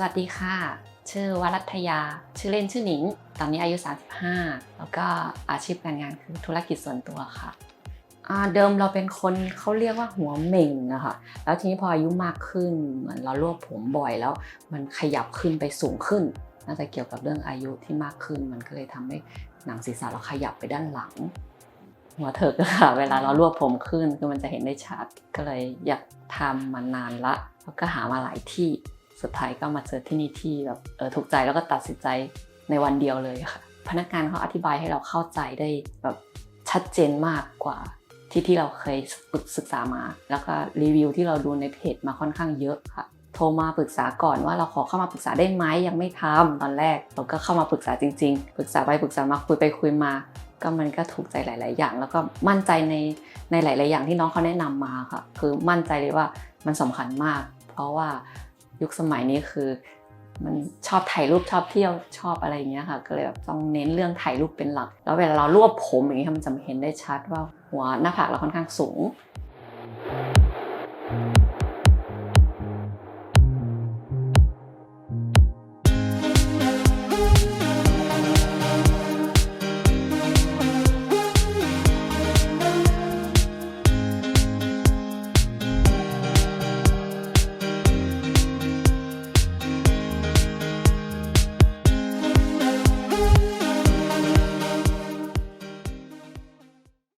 สวัสดีค่ะ ชื่อวรัตยา ชื่อเล่นชื่อหนิง ตอนนี้อายุ 35 แล้วก็อาชีพการงานคือธุรกิจส่วนตัวค่ะ เดิมเราเป็นคนเขาเรียกว่าหัวเหม่งอะคะแล้วทีนี้พออายุมากขึ้นเหมือนเรารวบผมบ่อยแล้ว มันขยับขึ้นไปสูงขึ้น น่าจะเกี่ยวกับเรื่องอายุที่มากขึ้น มันก็เลยทำให้หนังศีรษะเราขยับไปด้านหลัง หัวเถิกค่ะ เวลาเรารวบผมขึ้นคือมันจะเห็นได้ชัด ก็เลยอยากทำมานานละ แล้วก็หามาหลายที่ สุดท้ายก็มาเจอที่นี่ที่แบบเออถูกใจแล้วก็ตัดสินใจในวันเดียวเลยค่ะ พนักงานเขาอธิบายให้เราเข้าใจได้แบบชัดเจนมากกว่าที่ที่เราเคยศึกษามา แล้วก็รีวิวที่เราดูในเพจมาค่อนข้างเยอะค่ะ โทรมาปรึกษาก่อนว่าเราขอเข้ามาปรึกษาได้ไหมยังไม่ทำตอนแรกเราก็เข้ามาปรึกษาจริงๆ ปรึกษาไปปรึกษามาคุยไปคุยมา ก็มันก็ถูกใจหลาย ๆ อย่าง แล้วก็มั่นใจในในหลาย ๆ อย่างที่น้องเขาแนะนำมาค่ะ คือมั่นใจเลยว่ามันสำคัญมาก เพราะว่า ยุคสมัยนี้คือ มันชอบถ่ายรูปชอบเที่ยวชอบอะไรอย่างเงี้ยค่ะ ก็เลยแบบต้องเน้นเรื่องถ่ายรูปเป็นหลัก แล้วเวลาเรารวบผมอย่างเงี้ยมันจะเห็นได้ชัดว่าหัวหน้าผากเราค่อนข้างสูง